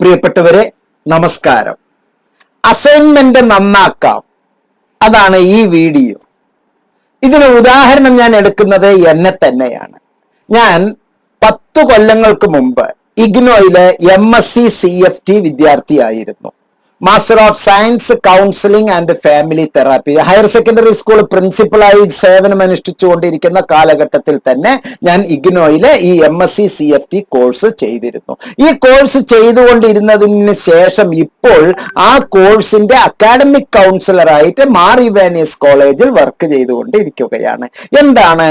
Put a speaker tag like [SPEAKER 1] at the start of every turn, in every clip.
[SPEAKER 1] പ്രിയപ്പെട്ടവരെ നമസ്കാരം. അസൈൻമെന്റ് നന്നാക്കാം. അതാണ് ഈ വീഡിയോ. ഇതിന് ഉദാഹരണം ഞാൻ എടുക്കുന്നത് എന്നെ തന്നെയാണ്. ഞാൻ പത്തു കൊല്ലങ്ങൾക്ക് മുമ്പ് ഇഗ്നോയിലെ M S C C F T വിദ്യാർത്ഥിയായിരുന്നു. Master of science counselling and family therapy higher secondary school പ്രിൻസിപ്പളായി സേവനമനുഷ്ഠിച്ചുകൊണ്ടിരിക്കുന്ന കാലഘട്ടത്തിൽ തന്നെ ഞാൻ ഇഗ്നോയിലെ ഈ M S C C F T course ചെയ്തിരുന്നു. ഈ കോഴ്സ് ചെയ്തുകൊണ്ടിരുന്നതിന് ശേഷം ഇപ്പോൾ ആ കോഴ്സിന്റെ അക്കാഡമിക് കൗൺസിലറായിട്ട് മാർ ഇവാനിയസ് കോളേജിൽ വർക്ക് ചെയ്തുകൊണ്ടിരിക്കുകയാണ്. എന്താണ്?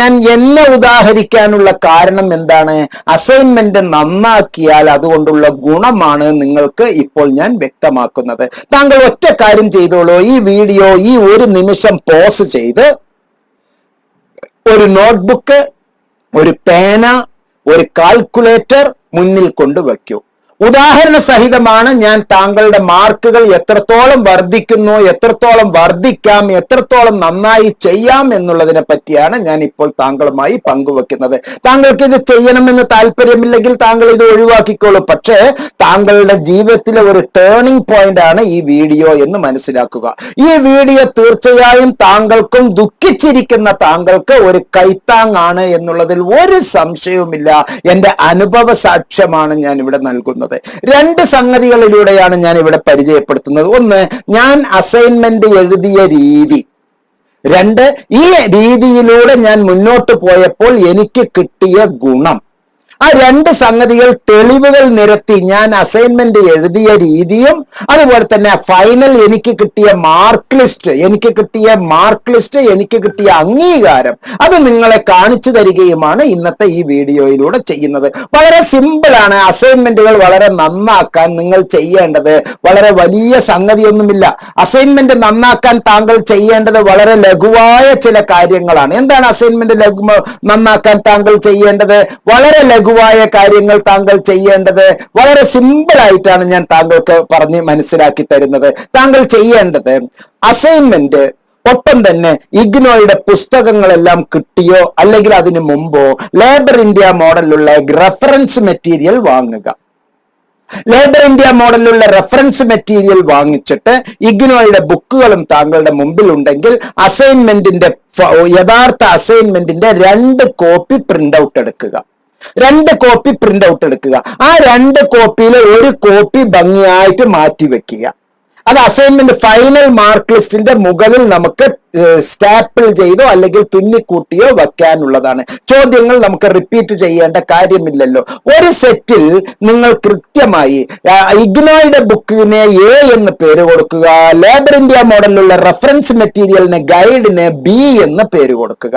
[SPEAKER 1] ഞാൻ എന്നെ ഉദാഹരിക്കാനുള്ള കാരണം എന്താണ്? അസൈൻമെന്റ് നന്നാക്കിയാൽ അതുകൊണ്ടുള്ള ഗുണമാണ് നിങ്ങൾക്ക് ഇപ്പോൾ ഞാൻ വ്യക്തമാക്കുന്നത്. താങ്കൾ ഒറ്റ കാര്യം ചെയ്തോളൂ. ഈ വീഡിയോ ഈ ഒരു നിമിഷം പോസ് ചെയ്ത് ഒരു നോട്ട്ബുക്ക് ഒരു പേന ഒരു കാൽക്കുലേറ്റർ മുന്നിൽ കൊണ്ടുവയ്ക്കൂ. ഉദാഹരണ സഹിതമാണ് ഞാൻ താങ്കളുടെ മാർക്കുകൾ എത്രത്തോളം വർദ്ധിക്കുന്നു എത്രത്തോളം വർദ്ധിക്കാം എത്രത്തോളം നന്നായി ചെയ്യാം എന്നുള്ളതിനെ പറ്റിയാണ് ഞാൻ ഇപ്പോൾ താങ്കളുമായി പങ്കുവെക്കുന്നത്. താങ്കൾക്ക് ഇത് ചെയ്യണമെന്ന് താല്പര്യമില്ലെങ്കിൽ താങ്കൾ ഇത് ഒഴിവാക്കിക്കോളൂ. പക്ഷേ താങ്കളുടെ ജീവിതത്തിലെ ഒരു ടേണിംഗ് പോയിന്റ് ആണ് ഈ വീഡിയോ എന്ന് മനസ്സിലാക്കുക. ഈ വീഡിയോ തീർച്ചയായും താങ്കൾക്കും ദുഃഖിച്ചിരിക്കുന്ന താങ്കൾക്ക് ഒരു കൈത്താങ്ങാണ് എന്നുള്ളതിൽ ഒരു സംശയവുമില്ല. എന്റെ അനുഭവ സാക്ഷ്യമാണ് ഞാൻ ഇവിടെ നൽകുന്നത്. രണ്ട് സംഗതികളിലൂടെയാണ് ഞാൻ ഇവിടെ പരിചയപ്പെടുത്തുന്നത്. ഒന്ന് ഞാൻ അസൈൻമെന്റ് എഴുതിയ രീതി. രണ്ട് ഈ രീതിയിലൂടെ ഞാൻ മുന്നോട്ട് പോയപ്പോൾ എനിക്ക് കിട്ടിയ ഗുണം. ആ രണ്ട് സംഗതികൾ തെളിവുകൾ നിരത്തി ഞാൻ അസൈൻമെന്റ് എഴുതിയ രീതിയും അതുപോലെ തന്നെ ഫൈനൽ എനിക്ക് കിട്ടിയ മാർക്ക് ലിസ്റ്റ് എനിക്ക് കിട്ടിയ മാർക്ക് ലിസ്റ്റ് എനിക്ക് കിട്ടിയ അംഗീകാരം അത് നിങ്ങളെ കാണിച്ചു തരികയുമാണ് ഇന്നത്തെ ഈ വീഡിയോയിലൂടെ ചെയ്യുന്നത്. വളരെ സിമ്പിൾ ആണ് അസൈൻമെന്റുകൾ വളരെ നന്നാക്കാൻ നിങ്ങൾ ചെയ്യേണ്ടത്. വളരെ വലിയ സംഗതിയൊന്നുമില്ല. അസൈൻമെന്റ് നന്നാക്കാൻ താങ്കൾ ചെയ്യേണ്ടത് വളരെ ലഘുവായ ചില കാര്യങ്ങളാണ്. എന്താണ് അസൈൻമെന്റ് ലഘു നന്നാക്കാൻ താങ്കൾ ചെയ്യേണ്ടത്? വളരെ ലഘുവായ കാര്യങ്ങൾ താങ്കൾ ചെയ്യേണ്ടത് വളരെ സിമ്പിൾ ആയിട്ടാണ് ഞാൻ താങ്കൾക്ക് പറഞ്ഞ് മനസ്സിലാക്കി തരുന്നത്. താങ്കൾ ചെയ്യേണ്ടത് അസൈൻമെന്റ് ഒപ്പം തന്നെ ഇഗ്നോയുടെ പുസ്തകങ്ങളെല്ലാം കിട്ടിയോ അല്ലെങ്കിൽ അതിന് മുമ്പോ ലേബർ ഇന്ത്യ മോഡലിലുള്ള റെഫറൻസ് മെറ്റീരിയൽ വാങ്ങുക. ലേബർ ഇന്ത്യ മോഡലിലുള്ള റെഫറൻസ് മെറ്റീരിയൽ വാങ്ങിച്ചിട്ട് ഇഗ്നോയുടെ ബുക്കുകളും താങ്കളുടെ മുമ്പിൽ ഉണ്ടെങ്കിൽ അസൈൻമെന്റിന്റെ യഥാർത്ഥ അസൈൻമെന്റിന്റെ രണ്ട് കോപ്പി പ്രിന്റ് ഔട്ട് എടുക്കുക. രണ്ട് കോപ്പി പ്രിന്റ് ഔട്ട് എടുക്കുക. ആ രണ്ട് കോപ്പിയിലെ ഒരു കോപ്പി ഭംഗിയായിട്ട് മാറ്റി വെക്കുക. അത് അസൈൻമെന്റ് ഫൈനൽ മാർക്ക് ലിസ്റ്റിന്റെ മുകളിൽ നമുക്ക് സ്റ്റാപ്പിൾ ചെയ്തോ അല്ലെങ്കിൽ തുന്നിക്കൂട്ടിയോ വെക്കാനുള്ളതാണ്. ചോദ്യങ്ങൾ നമുക്ക് റിപ്പീറ്റ് ചെയ്യേണ്ട കാര്യമില്ലല്ലോ. ഒരു സെറ്റിൽ നിങ്ങൾ കൃത്യമായി ഇഗ്നോയുടെ ബുക്കിനെ എ എന്ന് പേര് കൊടുക്കുക. ലേബർ ഇന്ത്യ മോഡലിലുള്ള റെഫറൻസ് മെറ്റീരിയലിന് ഗൈഡിന് ബി എന്ന് പേര് കൊടുക്കുക.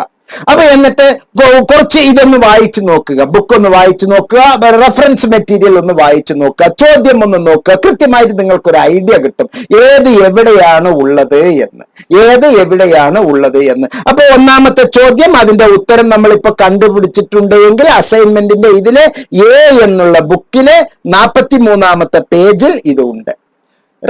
[SPEAKER 1] അപ്പൊ എന്നിട്ട് കുറച്ച് ഇതൊന്ന് വായിച്ചു നോക്കുക. ബുക്ക് ഒന്ന് വായിച്ചു നോക്കുക. റെഫറൻസ് മെറ്റീരിയൽ ഒന്ന് വായിച്ചു നോക്കുക. ചോദ്യം ഒന്ന് നോക്കുക. കൃത്യമായിട്ട് നിങ്ങൾക്ക് ഒരു ഐഡിയ കിട്ടും. ഏത് എവിടെയാണ് ഉള്ളത് എന്ന്. ഏത് എവിടെയാണ് ഉള്ളത് എന്ന്. അപ്പൊ ഒന്നാമത്തെ ചോദ്യം അതിന്റെ ഉത്തരം നമ്മൾ നമ്മളിപ്പോ കണ്ടുപിടിച്ചിട്ടുണ്ട് എങ്കിൽ അസൈൻമെന്റിന്റെ ഇതിലെ എ എന്നുള്ള ബുക്കിലെ നാൽപ്പത്തി മൂന്നാമത്തെ പേജിൽ ഇതുണ്ട്.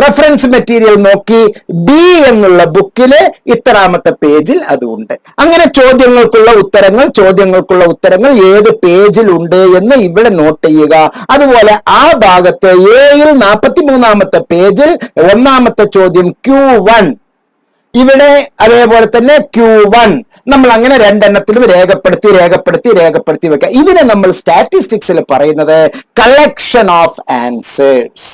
[SPEAKER 1] റെഫറൻസ് മെറ്റീരിയൽ നോക്കി ബി എന്നുള്ള ബുക്കിലെ ഇത്രാമത്തെ പേജിൽ അതുണ്ട്. അങ്ങനെ ചോദ്യങ്ങൾക്കുള്ള ഉത്തരങ്ങൾ ചോദ്യങ്ങൾക്കുള്ള ഉത്തരങ്ങൾ ഏത് പേജിൽ ഉണ്ട് എന്ന് ഇവിടെ നോട്ട് ചെയ്യുക. അതുപോലെ ആ ഭാഗത്ത് എയിൽ നാൽപ്പത്തി മൂന്നാമത്തെ പേജിൽ ഒന്നാമത്തെ ചോദ്യം ക്യൂ വൺ ഇവിടെ അതേപോലെ തന്നെ ക്യൂ വൺ നമ്മൾ അങ്ങനെ രണ്ടെണ്ണത്തിലും രേഖപ്പെടുത്തി രേഖപ്പെടുത്തി രേഖപ്പെടുത്തി വെക്കുക. ഇതിനെ നമ്മൾ സ്റ്റാറ്റിസ്റ്റിക്സിൽ പറയുന്നത് collection of answers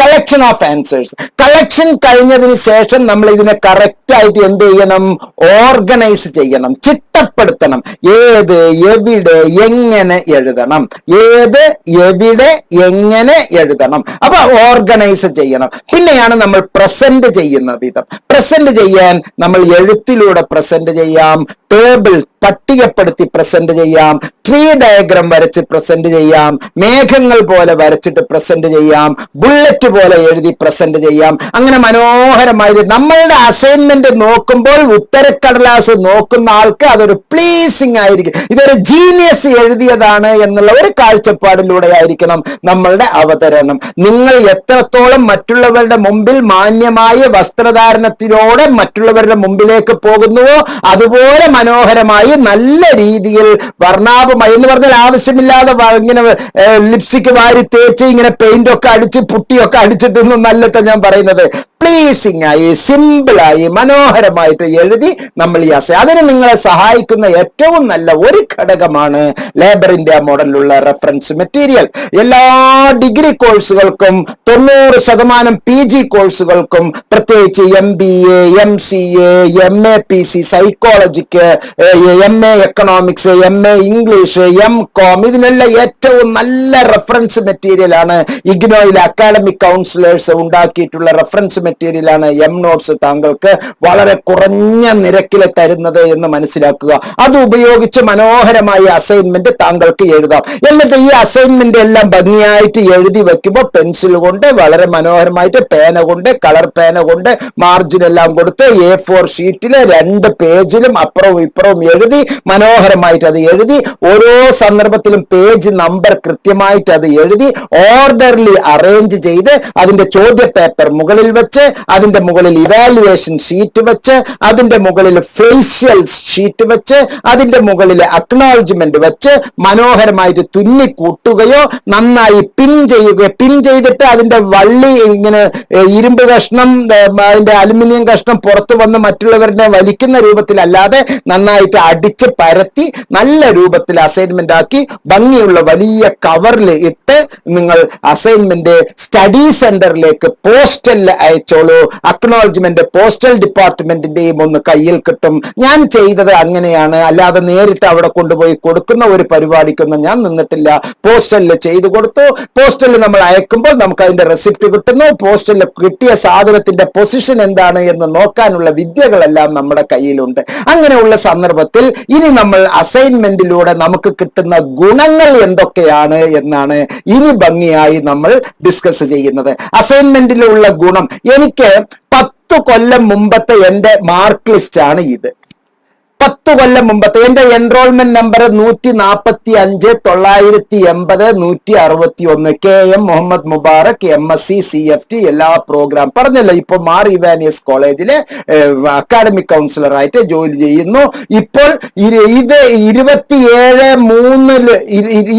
[SPEAKER 1] collection of answers collection കഴിഞ്ഞതിന് ശേഷം നമ്മൾ ഇതിനെ കറക്റ്റ് ആയിട്ട് എന്ത് ചെയ്യണം? ഓർഗനൈസ് ചെയ്യണം. ചിട്ടപ്പെടുത്തണം. ഏത്? എവിടെ? എങ്ങനെ എഴുതണം? ഏത്? എവിടെ? എങ്ങനെ എഴുതണം? അപ്പൊ ഓർഗനൈസ് ചെയ്യണം. പിന്നെയാണ് നമ്മൾ പ്രസന്റ് ചെയ്യുന്ന വിധം. പ്രസന്റ് ചെയ്യാൻ നമ്മൾ എഴുത്തിലൂടെ പ്രസന്റ് ചെയ്യാം. ടേബിൾ പട്ടികപ്പെടുത്തി പ്രസന്റ് ചെയ്യാം. ട്രീ ഡയഗ്രം വരച്ച് പ്രസന്റ് ചെയ്യാം. മേഘങ്ങൾ പോലെ വരച്ചിട്ട് പ്രസന്റ് ചെയ്യാം. ബുള്ളറ്റ് പോലെ എഴുതി പ്രസന്റ് ചെയ്യാം. അങ്ങനെ മനോഹരമായി നമ്മളുടെ അസൈൻമെന്റ് നോക്കുമ്പോൾ ഉത്തരക്കടലാസ് നോക്കുന്ന ആൾക്ക് അതൊരു പ്ലീസിങ് ആയിരിക്കും. ഇതൊരു ജീനിയസ് എഴുതിയതാണ് എന്നുള്ള ഒരു കാഴ്ചപ്പാടിലൂടെ ആയിരിക്കണം നമ്മളുടെ അവതരണം. നിങ്ങൾ എത്രത്തോളം മറ്റുള്ളവരുടെ മുമ്പിൽ മാന്യമായ വസ്ത്രധാരണത്തിലൂടെ മറ്റുള്ളവരുടെ മുമ്പിലേക്ക് പോകുന്നുവോ അതുപോലെ മനോഹരമായി നല്ല രീതിയിൽ വർണാഭമായി എന്ന് പറഞ്ഞാൽ ആവശ്യമില്ലാതെ ഇങ്ങനെ ലിപ്സ്റ്റിക് വാരി തേച്ച് ഇങ്ങനെ പെയിന്റ് ഒക്കെ അടിച്ച് പുട്ടിയൊക്കെ അടിച്ചിട്ടൊന്നും നല്ലിട്ട ഞാൻ പറയുന്നത്. പ്ലീസിംഗ് ആയി സിമ്പിളായി മനോഹരമായിട്ട് എഴുതി നമ്മൾ ഈ അസൈ അതിന് നിങ്ങളെ സഹായിക്കുന്ന ഏറ്റവും നല്ല ഒരു ഘടകമാണ് ലേബർ ഇന്ത്യ മോഡലിലുള്ള റെഫറൻസ് മെറ്റീരിയൽ എല്ലാ ഡിഗ്രി കോഴ്സുകൾക്കും തൊണ്ണൂറ് ശതമാനം പി ജി കോഴ്സുകൾക്കും പ്രത്യേകിച്ച് M B A M C A M A P C psychologic M A economics M A English M com ഇതിനെല്ലാം ഏറ്റവും നല്ല റെഫറൻസ് മെറ്റീരിയൽ ആണ് ഇഗ്നോയിലെ അക്കാഡമിക് കൗൺസിലേഴ്സ് ഉണ്ടാക്കിയിട്ടുള്ള റെഫറൻസ് മെറ്റീരിയൽ ആണ് എം നോട്ട്സ് താങ്കൾക്ക് വളരെ കുറഞ്ഞ നിരക്കിൽ തരുന്നത് എന്ന് മനസ്സിലാക്കുക. അത് ഉപയോഗിച്ച് മനോഹരമായ അസൈൻമെന്റ് താങ്കൾക്ക് എഴുതാം. എന്നിട്ട് ഈ അസൈൻമെന്റ് എല്ലാം ഭംഗിയായിട്ട് എഴുതി വെക്കുമ്പോൾ പെൻസിൽ കൊണ്ട് വളരെ മനോഹരമായിട്ട് പേന കൊണ്ട് കളർ പേന കൊണ്ട് മാർജിൻ എല്ലാം കൊടുത്ത് എ ഫോർ ഷീറ്റിൽ രണ്ട് പേജിലും അപ്പുറവും ഇപ്പുറവും എഴുതി മനോഹരമായിട്ട് അത് എഴുതി ഓരോ സന്ദർഭത്തിലും പേജ് നമ്പർ കൃത്യമായിട്ട് അത് എഴുതി ഓർഡർലി അറേഞ്ച് ചെയ്ത് അതിന്റെ ചോദ്യ പേപ്പർ മുകളിൽ വെച്ച് അതിന്റെ മുകളിൽ ഇവാലുവേഷൻ ഷീറ്റ് വെച്ച് അതിന്റെ മുകളിൽ ഫേഷ്യൽ ഷീറ്റ് വെച്ച് അതിന്റെ മുകളിൽ അക്നോളജ്മെന്റ് വെച്ച് മനോഹരമായിട്ട് തുന്നി കൂട്ടുകയോ നന്നായി പിൻ ചെയ്യുകയോ പിൻ ചെയ്തിട്ട് അതിന്റെ വള്ളി ഇങ്ങനെ ഇരുമ്പ് കഷ്ണം അതിന്റെ അലുമിനിയം കഷ്ണം പുറത്തു വന്ന് മറ്റുള്ളവരുടെ വലിക്കുന്ന രൂപത്തിലല്ലാതെ നന്നായിട്ട് അടിച്ച് പരത്തി നല്ല രൂപത്തിൽ അസൈൻമെന്റ് ആക്കി ഭംഗിയുള്ള വലിയ കവറിൽ ഇട്ട് നിങ്ങൾ അസൈൻമെന്റ് സ്റ്റഡി സെന്ററിലേക്ക് പോസ്റ്റലിൽ അയച്ചോളൂ. അക്നോളജ്മെന്റ് പോസ്റ്റൽ ഡിപ്പാർട്ട്മെന്റിന്റെയും ഒന്ന് കയ്യിൽ കിട്ടും. ഞാൻ ചെയ്തത് അങ്ങനെയാണ്. അല്ലാതെ നേരിട്ട് അവിടെ കൊണ്ടുപോയി കൊടുക്കുന്ന ഒരു പരിപാടിക്കൊന്നും ഞാൻ നിന്നിട്ടില്ല. പോസ്റ്റലിൽ ചെയ്തു കൊടുത്തു. പോസ്റ്റലിൽ നമ്മൾ അയക്കുമ്പോൾ നമുക്ക് അതിന്റെ റെസിപ്റ്റ് കിട്ടുന്നു. പോസ്റ്റലിൽ കിട്ടിയ സാധനത്തിന്റെ പൊസിഷൻ എന്താണ് എന്ന് നോക്കാനുള്ള വിദ്യകളെല്ലാം നമ്മുടെ കയ്യിലുണ്ട്. അങ്ങനെയുള്ള സന്ദർഭത്തിൽ ഇനി നമ്മൾ അസൈൻമെന്റിലൂടെ നമുക്ക് കിട്ടുന്ന ഗുണങ്ങൾ എന്തൊക്കെയാണ് എന്നാണ് ഇനി ഭംഗിയായി നമ്മൾ ഡിസ്കസ് ചെയ്യുന്നത്. അസൈൻമെന്റിലുള്ള ഗുണം. എനിക്ക് പത്ത് കൊല്ലം മുമ്പത്തെ എന്റെ മാർക്ക് ലിസ്റ്റ് ആണ് ഇത്. പത്ത് കൊല്ലം മുമ്പത്തെ എന്റെ എൻറോൾമെന്റ് നമ്പർ നൂറ്റി നാൽപ്പത്തി അഞ്ച് തൊള്ളായിരത്തി എൺപത് നൂറ്റി അറുപത്തി ഒന്ന് K M Muhammad Mubarak M S C C F T എല്ലാ പ്രോഗ്രാം പറഞ്ഞല്ലോ. ഇപ്പൊ മാർ ഇവാനിയസ് കോളേജിലെ അക്കാഡമിക് കൗൺസിലറായിട്ട് ജോലി ചെയ്യുന്നു. ഇപ്പോൾ ഇത് ഇരുപത്തിയേഴ് മൂന്നിൽ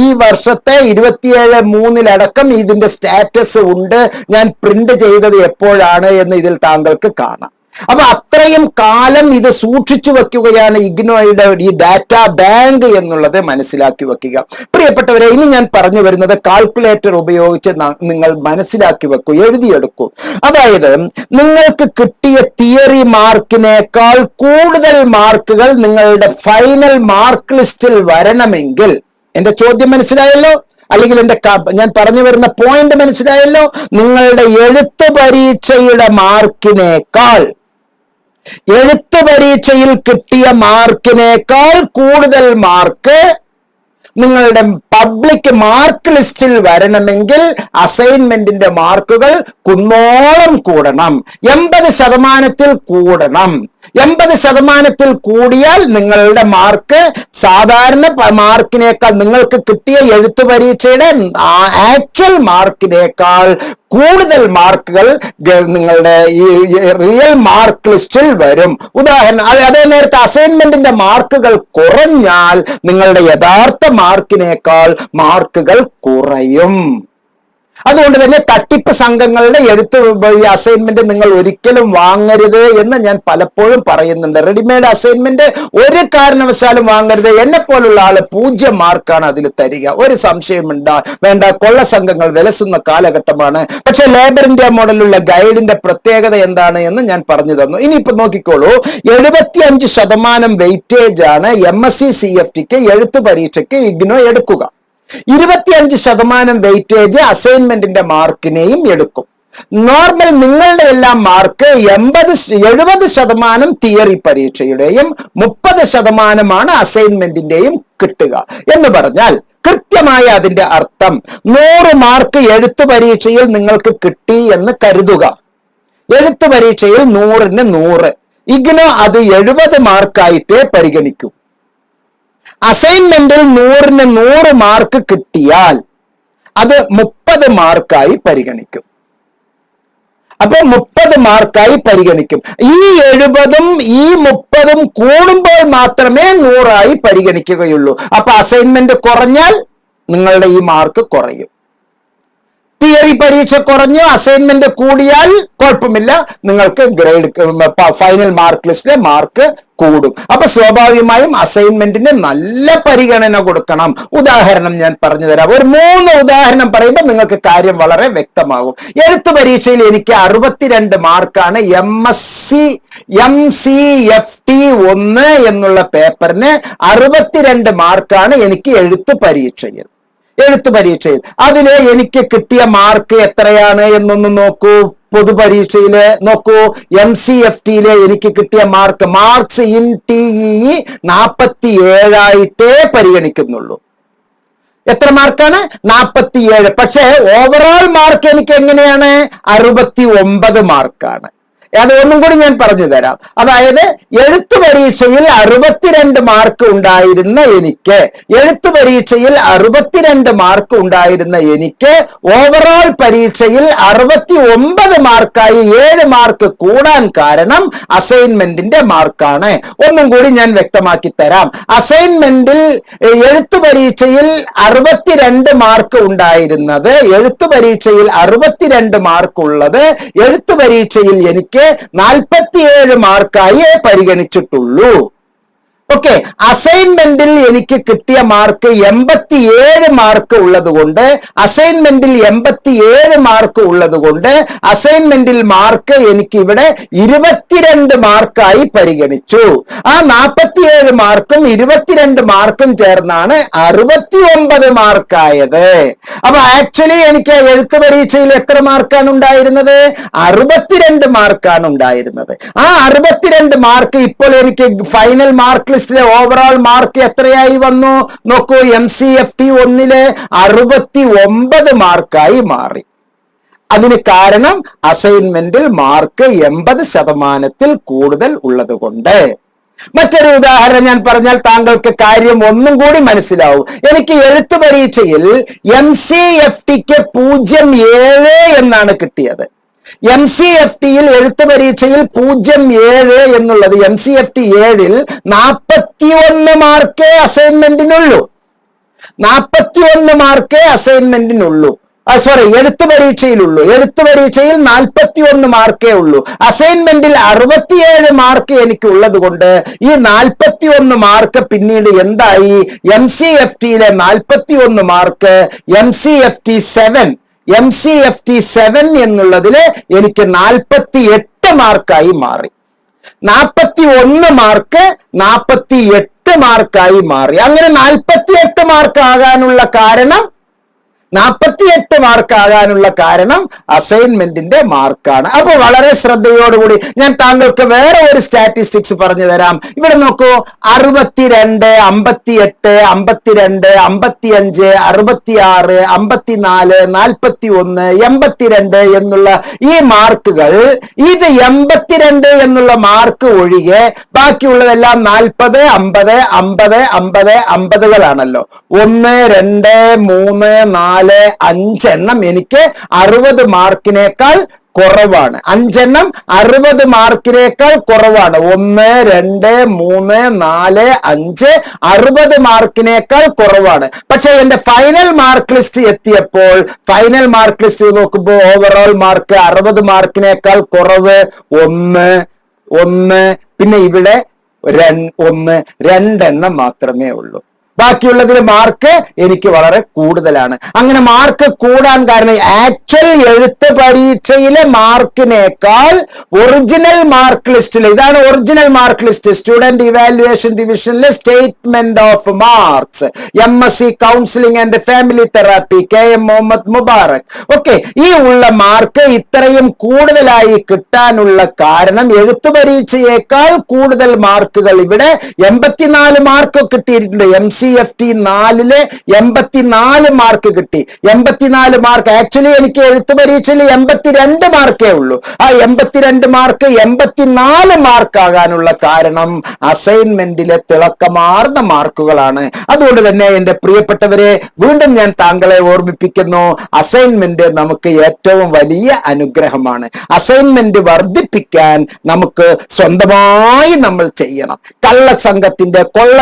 [SPEAKER 1] ഈ വർഷത്തെ ഇരുപത്തിയേഴ് മൂന്നിലടക്കം ഇതിന്റെ സ്റ്റാറ്റസ് ഉണ്ട്. ഞാൻ പ്രിന്റ് ചെയ്തത് എപ്പോഴാണ് എന്ന് ഇതിൽ താങ്കൾക്ക് കാണാം. അപ്പൊ അത്രയും കാലം ഇത് സൂക്ഷിച്ചു വെക്കുകയാണ് ഇഗ്നോയുടെ ഈ ഡാറ്റ ബാങ്ക് എന്നുള്ളത് മനസ്സിലാക്കി വെക്കുക. പ്രിയപ്പെട്ടവരെ ഇനി ഞാൻ പറഞ്ഞു വരുന്നത് കാൽക്കുലേറ്റർ ഉപയോഗിച്ച് നിങ്ങൾ മനസ്സിലാക്കി വെക്കൂ എഴുതിയെടുക്കൂ. അതായത് നിങ്ങൾക്ക് കിട്ടിയ തിയറി മാർക്കിനേക്കാൾ കൂടുതൽ മാർക്കുകൾ നിങ്ങളുടെ ഫൈനൽ മാർക്ക് ലിസ്റ്റിൽ വരണമെങ്കിൽ എന്റെ ചോദ്യം മനസ്സിലായല്ലോ? അല്ലെങ്കിൽ എന്റെ ഞാൻ പറഞ്ഞു വരുന്ന പോയിന്റ് മനസ്സിലായല്ലോ? നിങ്ങളുടെ എഴുത്ത് പരീക്ഷയുടെ മാർക്കിനേക്കാൾ എഴുത്ത് പരീക്ഷയിൽ കിട്ടിയ മാർക്കിനേക്കാൾ കൂടുതൽ മാർക്ക് നിങ്ങളുടെ പബ്ലിക് മാർക്ക് ലിസ്റ്റിൽ വരണമെങ്കിൽ അസൈൻമെന്റിന്റെ മാർക്കുകൾ കുന്നോളം കൂടണം. എൺപത് ശതമാനത്തിൽ കൂടണം. എൺപത് ശതമാനത്തിൽ കൂടിയാൽ നിങ്ങളുടെ മാർക്ക് സാധാരണ മാർക്കിനേക്കാൾ നിങ്ങൾക്ക് കിട്ടിയ എഴുത്ത് പരീക്ഷയുടെ ആക്ച്വൽ മാർക്കിനേക്കാൾ കൂടുതൽ മാർക്കുകൾ നിങ്ങളുടെ ഈ റിയൽ മാർക്ക് ലിസ്റ്റിൽ വരും. ഉദാഹരണം അത് നേരത്തെ അസൈൻമെന്റിന്റെ മാർക്കുകൾ കുറഞ്ഞാൽ നിങ്ങളുടെ യഥാർത്ഥ മാർക്കിനേക്കാൾ മാർക്കുകൾ കുറയും. അതുകൊണ്ട് തന്നെ തട്ടിപ്പ് സംഘങ്ങളുടെ എഴുത്ത് അസൈൻമെന്റ് നിങ്ങൾ ഒരിക്കലും വാങ്ങരുത് എന്ന് ഞാൻ പലപ്പോഴും പറയുന്നുണ്ട്. റെഡിമെയ്ഡ് അസൈൻമെന്റ് ഒരു കാരണവശാലും വാങ്ങരുത്. എന്നെ പോലുള്ള ആൾ പൂജ്യം മാർക്കാണ് അതിൽ തരിക. ഒരു സംശയം ഉണ്ടാ വേണ്ട. കൊള്ള സംഘങ്ങൾ വിലസുന്ന കാലഘട്ടമാണ്. പക്ഷെ ലേബർ ഇന്ത്യ മോഡലുള്ള ഗൈഡിന്റെ പ്രത്യേകത എന്താണ് എന്ന് ഞാൻ പറഞ്ഞു തന്നു. ഇനിയിപ്പോ നോക്കിക്കോളൂ. എഴുപത്തി അഞ്ച് ശതമാനം വെയിറ്റേജ് ആണ് M S C C F tick എഴുത്ത് പരീക്ഷയ്ക്ക് ഇഗ്നോ എടുക്കുക. ഇരുപത്തിയഞ്ച് ശതമാനം വെയിറ്റേജ് അസൈൻമെന്റിന്റെ മാർക്കിനെയും എടുക്കും. നോർമൽ നിങ്ങളുടെ എല്ലാം മാർക്ക് എൺപത് എഴുപത് ശതമാനം തിയറി പരീക്ഷയുടെയും മുപ്പത് ശതമാനമാണ് അസൈൻമെന്റിന്റെയും കിട്ടുക എന്ന് പറഞ്ഞാൽ കൃത്യമായ അതിന്റെ അർത്ഥം നൂറ് മാർക്ക് എഴുത്തു പരീക്ഷയിൽ നിങ്ങൾക്ക് കിട്ടി എന്ന് കരുതുക. എഴുത്തു പരീക്ഷയിൽ നൂറിന് നൂറ്. ഇഗ്നോ അത് എഴുപത് മാർക്കായിട്ടേ പരിഗണിക്കൂ. അസൈൻമെന്റിൽ നൂറിന് നൂറ് മാർക്ക് കിട്ടിയാൽ അത് മുപ്പത് മാർക്കായി പരിഗണിക്കും. അപ്പൊ മുപ്പത് മാർക്കായി പരിഗണിക്കും. ഈ എഴുപതും ഈ മുപ്പതും കൂടുമ്പോൾ മാത്രമേ നൂറായി പരിഗണിക്കുകയുള്ളൂ. അപ്പൊ അസൈൻമെന്റ് കുറഞ്ഞാൽ നിങ്ങളുടെ ഈ മാർക്ക് കുറയും. തിയറി പരീക്ഷ കുറഞ്ഞു അസൈൻമെന്റ് കൂടിയാൽ കുഴപ്പമില്ല. നിങ്ങൾക്ക് ഗ്രേഡ് ഫൈനൽ മാർക്ക് ലിസ്റ്റിലെ മാർക്ക് കൂടും. അപ്പൊ സ്വാഭാവികമായും അസൈൻമെന്റിന് നല്ല പരിഗണന കൊടുക്കണം. ഉദാഹരണം ഞാൻ പറഞ്ഞു തരാം. ഒരു മൂന്ന് ഉദാഹരണം പറയുമ്പോൾ നിങ്ങൾക്ക് കാര്യം വളരെ വ്യക്തമാകും. എഴുത്ത് പരീക്ഷയിൽ എനിക്ക് അറുപത്തിരണ്ട് മാർക്കാണ് M S C M C F T ഒന്ന് എന്നുള്ള പേപ്പറിന് അറുപത്തിരണ്ട് മാർക്കാണ് എനിക്ക് എഴുത്ത് പരീക്ഷയിൽ. എഴുത്ത് പരീക്ഷയിൽ. അതിന് എനിക്ക് കിട്ടിയ മാർക്ക് എത്രയാണ് എന്നൊന്ന് നോക്കൂ. പൊതുപരീക്ഷയിൽ നോക്കൂ. എം സി എഫ് ടിയിലെ എനിക്ക് കിട്ടിയ mark marks in T E നാൽപ്പത്തി ഏഴായിട്ടേ പരിഗണിക്കുന്നുള്ളൂ. എത്ര മാർക്കാണ്? നാൽപ്പത്തിയേഴ് പക്ഷേ ഓവറോൾ മാർക്ക് എനിക്ക് എങ്ങനെയാണ്? അറുപത്തി ഒമ്പത് മാർക്കാണ്. അത് ഒന്നും കൂടി ഞാൻ പറഞ്ഞു തരാം. അതായത് എഴുത്തു പരീക്ഷയിൽ അറുപത്തിരണ്ട് മാർക്ക് ഉണ്ടായിരുന്ന എനിക്ക് എഴുത്തു പരീക്ഷയിൽ അറുപത്തിരണ്ട് മാർക്ക് ഉണ്ടായിരുന്ന എനിക്ക് ഓവറോൾ പരീക്ഷയിൽ അറുപത്തി ഒമ്പത് മാർക്കായി ഏഴ് മാർക്ക് കൂടാൻ കാരണം അസൈൻമെന്റിന്റെ മാർക്കാണ്. ഒന്നും കൂടി ഞാൻ വ്യക്തമാക്കി തരാം. അസൈൻമെന്റിൽ എഴുത്തു പരീക്ഷയിൽ അറുപത്തിരണ്ട് മാർക്ക് ഉണ്ടായിരുന്നത് എഴുത്തു പരീക്ഷയിൽ അറുപത്തിരണ്ട് മാർക്ക് ഉള്ളത് എഴുത്തു പരീക്ഷയിൽ എനിക്ക് നാൽപ്പത്തിയേഴ് മാർക്കായി പരിഗണിച്ചിട്ടുള്ളൂ. ഓക്കെ അസൈൻമെന്റിൽ എനിക്ക് കിട്ടിയ മാർക്ക് എൺപത്തി ഏഴ് മാർക്ക് ഉള്ളത് കൊണ്ട് അസൈൻമെന്റിൽ എൺപത്തി ഏഴ് മാർക്ക് ഉള്ളത് കൊണ്ട് അസൈൻമെന്റിൽ മാർക്ക് എനിക്ക് ഇവിടെ ഇരുപത്തിരണ്ട് മാർക്കായി പരിഗണിച്ചു. ആ നാൽപ്പത്തിയേഴ് മാർക്കും ഇരുപത്തിരണ്ട് മാർക്കും ചേർന്നാണ് അറുപത്തി ഒമ്പത് മാർക്കായത് അപ്പൊ ആക്ച്വലി എനിക്ക് എഴുത്ത് പരീക്ഷയിൽ എത്ര മാർക്കാണ് ഉണ്ടായിരുന്നത്? അറുപത്തിരണ്ട് മാർക്കാണ് ഉണ്ടായിരുന്നത്. ആ അറുപത്തിരണ്ട് മാർക്ക് ഇപ്പോൾ എനിക്ക് ഫൈനൽ മാർക്ക് ലിസ്റ്റിലെ ഓവറോൾ മാർക്ക് എത്രയായി വന്നു? നോക്കൂ എം സി എഫ് ടി ഒന്നിലെ അറുപത്തി ഒമ്പത് മാർക്കായി മാറി. അതിന് കാരണം അസൈൻമെന്റിൽ മാർക്ക് എൺപത് ശതമാനത്തിൽ കൂടുതൽ ഉള്ളതുകൊണ്ട്. മറ്റൊരു ഉദാഹരണം ഞാൻ പറഞ്ഞാൽ താങ്കൾക്ക് കാര്യം ഒന്നും കൂടി മനസ്സിലാവും. എനിക്ക് എഴുത്ത് പരീക്ഷയിൽ എം സി എഫ് ടിക്ക് പൂജ്യം ഏഴ് എന്നാണ് കിട്ടിയത്. എം സി എഫ് ടിയിൽ എഴുത്ത് പരീക്ഷയിൽ പൂജ്യം ഏഴ് എന്നുള്ളത് എം സി എഫ് ടി ഏഴിൽ നാൽപ്പത്തി ഒന്ന് മാർക്കേ അസൈൻമെന്റിനുള്ളൂ. നാൽപ്പത്തി ഒന്ന് മാർക്കേ അസൈൻമെന്റിനുള്ളൂ. സോറി എഴുത്ത് പരീക്ഷയിലുള്ളൂ. എഴുത്ത് പരീക്ഷയിൽ നാൽപ്പത്തി ഒന്ന് മാർക്കേ ഉള്ളൂ. അസൈൻമെന്റിൽ അറുപത്തിയേഴ് മാർക്ക് എനിക്ക് ഉള്ളത് കൊണ്ട് ഈ നാൽപ്പത്തി ഒന്ന് മാർക്ക് പിന്നീട് എന്തായി? എം സി എഫ് ടിയിലെ നാൽപ്പത്തി ഒന്ന് mark M C F T seven M C F T seven എന്നുള്ളതിൽ എനിക്ക് നാൽപ്പത്തി എട്ട് മാർക്കായി മാറി. നാൽപ്പത്തി ഒന്ന് മാർക്ക് നാൽപ്പത്തി എട്ട് മാർക്കായി മാറി. അങ്ങനെ നാൽപ്പത്തി എട്ട് മാർക്ക് ആകാനുള്ള കാരണം നാൽപ്പത്തിയെട്ട് മാർക്ക് ആകാനുള്ള കാരണം അസൈൻമെന്റിന്റെ മാർക്കാണ്. അപ്പോൾ വളരെ ശ്രദ്ധയോടുകൂടി ഞാൻ താങ്കൾക്ക് വേറെ ഒരു സ്റ്റാറ്റിസ്റ്റിക്സ് പറഞ്ഞു തരാം. ഇവിടെ നോക്കൂ അറുപത്തിരണ്ട് അമ്പത്തിയെട്ട് അമ്പത്തിരണ്ട് അമ്പത്തിയഞ്ച് അറുപത്തിയാറ് അമ്പത്തിനാല് നാൽപ്പത്തി ഒന്ന് എൺപത്തിരണ്ട് എന്നുള്ള ഈ മാർക്കുകൾ ഇത് എൺപത്തിരണ്ട് എന്നുള്ള മാർക്ക് ഒഴികെ ബാക്കിയുള്ളതെല്ലാം നാൽപ്പത് അമ്പത് അമ്പത് അമ്പത് അമ്പതുകളാണല്ലോ. ഒന്ന് രണ്ട് മൂന്ന് നാല് അഞ്ചെണ്ണം എനിക്ക് അറുപത് മാർക്കിനേക്കാൾ കുറവാണ്. അഞ്ചെണ്ണം അറുപത് മാർക്കിനേക്കാൾ കുറവാണ്. ഒന്ന് രണ്ട് മൂന്ന് നാല് അഞ്ച് അറുപത് മാർക്കിനേക്കാൾ കുറവാണ്. പക്ഷെ എന്റെ ഫൈനൽ മാർക്ക് ലിസ്റ്റ് എത്തിയപ്പോൾ ഫൈനൽ മാർക്ക് ലിസ്റ്റ് നോക്കുമ്പോൾ ഓവറോൾ മാർക്ക് അറുപത് മാർക്കിനേക്കാൾ കുറവ്. ഒന്ന് ഒന്ന് പിന്നെ ഇവിടെ ഒന്ന് രണ്ടെണ്ണം മാത്രമേ ഉള്ളൂ. ബാക്കിയുള്ളതിൽ മാർക്ക് എനിക്ക് വളരെ കൂടുതലാണ്. അങ്ങനെ മാർക്ക് കൂടാൻ കാരണം ആക്ച്വൽ എഴുത്ത് പരീക്ഷയിലെ മാർക്കിനേക്കാൾ ഒറിജിനൽ മാർക്ക് ലിസ്റ്റിൽ ഇതാണ് original mark list student evaluation ഡിവിഷനിലെ statement of marks M S C counselling and family therapy K M Muhammad Mubarak okay ഈ ഉള്ള മാർക്ക് ഇത്രയും കൂടുതലായി കിട്ടാനുള്ള കാരണം എഴുത്ത് പരീക്ഷയേക്കാൾ കൂടുതൽ മാർക്കുകൾ ഇവിടെ എൺപത്തിനാല് മാർക്ക് കിട്ടിയിട്ടുണ്ട്. എം സി എഫ് ടി നാലിൽ എൺപത്തിനാല് മാർക്ക് കിട്ടി. എൺപത്തിനാല് മാർക്ക് ആക്ച്വലി എനിക്ക് എഴുത്ത് പരീക്ഷയിൽ എൺപത്തിരണ്ട് മാർക്കേ ഉള്ളൂ. ആ എൺപത്തിരണ്ട് മാർക്ക് എൺപത്തിനാല് മാർക്ക് ആകാനുള്ള കാരണം അസൈൻമെന്റിലെ തിളക്കമാർന്ന മാർക്കുകളാണ് അതുകൊണ്ട് തന്നെ എന്റെ പ്രിയപ്പെട്ടവരെ വീണ്ടും ഞാൻ താങ്കളെ ഓർമ്മിപ്പിക്കുന്നു അസൈൻമെന്റ് നമുക്ക് ഏറ്റവും വലിയ അനുഗ്രഹമാണ്. അസൈൻമെന്റ് വർദ്ധിപ്പിക്കാൻ നമുക്ക് സ്വന്തമായി നമ്മൾ ചെയ്യണം. കള്ള സംഘത്തിന്റെ കൊള്ള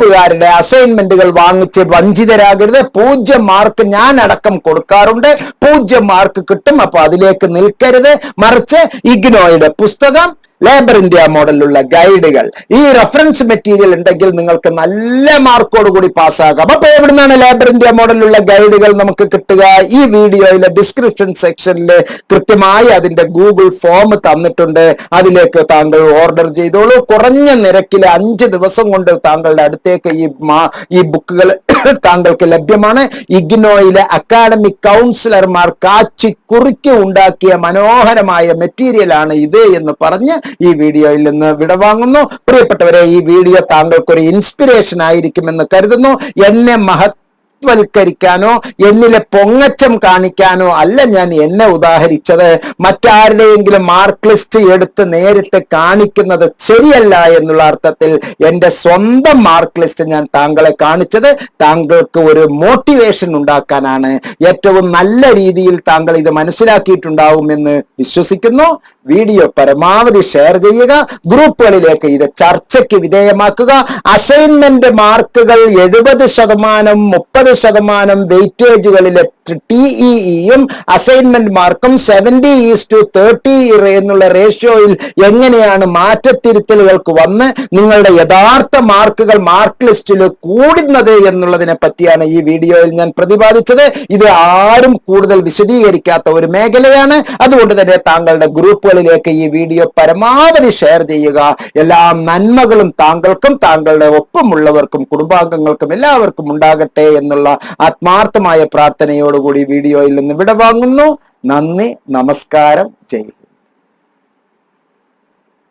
[SPEAKER 1] തട്ടിപ്പുകാരുടെ അസൈൻമെന്റുകൾ വാങ്ങിച്ച് വഞ്ചിതരാകരുത്. പൂജ്യം മാർക്ക് ഞാൻ അടക്കം കൊടുക്കാറുണ്ട്. പൂജ്യം മാർക്ക് കിട്ടും അപ്പൊ അതിലേക്ക് നിൽക്കരുത്. മറിച്ച് ഇഗ്നോയുടെ പുസ്തകം ലേബർ ഇന്ത്യ മോഡലിലുള്ള ഗൈഡുകൾ ഈ റെഫറൻസ് മെറ്റീരിയൽ ഉണ്ടെങ്കിൽ നിങ്ങൾക്ക് നല്ല മാർക്കോട് കൂടി പാസ്സാകാം. അപ്പൊ എവിടുന്നാണ് ലേബർ ഇന്ത്യ മോഡലിലുള്ള ഗൈഡുകൾ നമുക്ക് കിട്ടുക? ഈ വീഡിയോയിലെ ഡിസ്ക്രിപ്ഷൻ സെക്ഷനിൽ കൃത്യമായി അതിന്റെ ഗൂഗിൾ ഫോം തന്നിട്ടുണ്ട്. അതിലേക്ക് താങ്കൾ ഓർഡർ ചെയ്തോളൂ. കുറഞ്ഞ നിരക്കിൽ അഞ്ച് ദിവസം കൊണ്ട് താങ്കളുടെ അടുത്തേക്ക് ഈ ഈ ബുക്കുകൾ താങ്കൾക്ക് ലഭ്യമാണ്. ഇഗ്നോയിലെ അക്കാഡമിക് കൗൺസിലർമാർ കാച്ചി കുറുക്കി ഉണ്ടാക്കിയ മനോഹരമായ മെറ്റീരിയലാണ് ഇത് എന്ന് പറഞ്ഞ് ഈ വീഡിയോയിൽ നിന്ന് വിടവാങ്ങുന്നു പ്രിയപ്പെട്ടവരെ ഈ വീഡിയോ താങ്കൾക്കൊരു ഇൻസ്പിറേഷൻ ആയിരിക്കുമെന്ന് കരുതുന്നു. എന്നെ മഹത് വൽക്കരിക്കാനോ എന്നിലെ പൊങ്ങച്ചം കാണിക്കാനോ അല്ല ഞാൻ എന്നെ ഉദാഹരിച്ചത്. മറ്റാരുടെയെങ്കിലും മാർക്ക് ലിസ്റ്റ് എടുത്ത് നേരിട്ട് കാണിക്കുന്നത് ശരിയല്ല എന്നുള്ള അർത്ഥത്തിൽ എന്റെ സ്വന്തം മാർക്ക് ലിസ്റ്റ് ഞാൻ താങ്കളെ കാണിച്ചത് താങ്കൾക്ക് ഒരു മോട്ടിവേഷൻ ഉണ്ടാക്കാനാണ്. ഏറ്റവും നല്ല രീതിയിൽ താങ്കൾ ഇത് മനസ്സിലാക്കിയിട്ടുണ്ടാവുമെന്ന് വിശ്വസിക്കുന്നു. വീഡിയോ പരമാവധി ഷെയർ ചെയ്യുക. ഗ്രൂപ്പുകളിലേക്ക് ഇത് ചർച്ചയ്ക്ക് വിധേയമാക്കുക. അസൈൻമെന്റ് മാർക്കുകൾ എഴുപത് ശതമാനം മുപ്പത് ശതമാനം വെയിറ്റേജുകളിലെ ടിഇഇയും അസൈൻമെന്റ് മാർക്കും സെവന്റി ഈസ് ടു തേർട്ടി എന്നുള്ള റേഷ്യോയിൽ എങ്ങനെയാണ് മാറ്റത്തിരുത്തലുകൾക്ക് വന്ന് നിങ്ങളുടെ യഥാർത്ഥ മാർക്കുകൾ മാർക്ക് ലിസ്റ്റിൽ കൂടുന്നത് എന്നുള്ളതിനെ പറ്റിയാണ് ഈ വീഡിയോയിൽ ഞാൻ പ്രതിപാദിച്ചത്. ഇത് ആരും കൂടുതൽ വിശദീകരിക്കാത്ത ഒരു മേഖലയാണ്. അതുകൊണ്ട് തന്നെ താങ്കളുടെ ഗ്രൂപ്പുകളിലേക്ക് ഈ വീഡിയോ പരമാവധി ഷെയർ ചെയ്യുക. എല്ലാ നന്മകളും താങ്കൾക്കും താങ്കളുടെ ഒപ്പമുള്ളവർക്കും കുടുംബാംഗങ്ങൾക്കും എല്ലാവർക്കും ഉണ്ടാകട്ടെ എന്നുള്ള ആത്മാർത്ഥമായ പ്രാർത്ഥനയോടുകൂടി വീഡിയോയിൽ നിന്ന് വിടവാങ്ങുന്നു. നന്ദി നമസ്കാരം ജയ്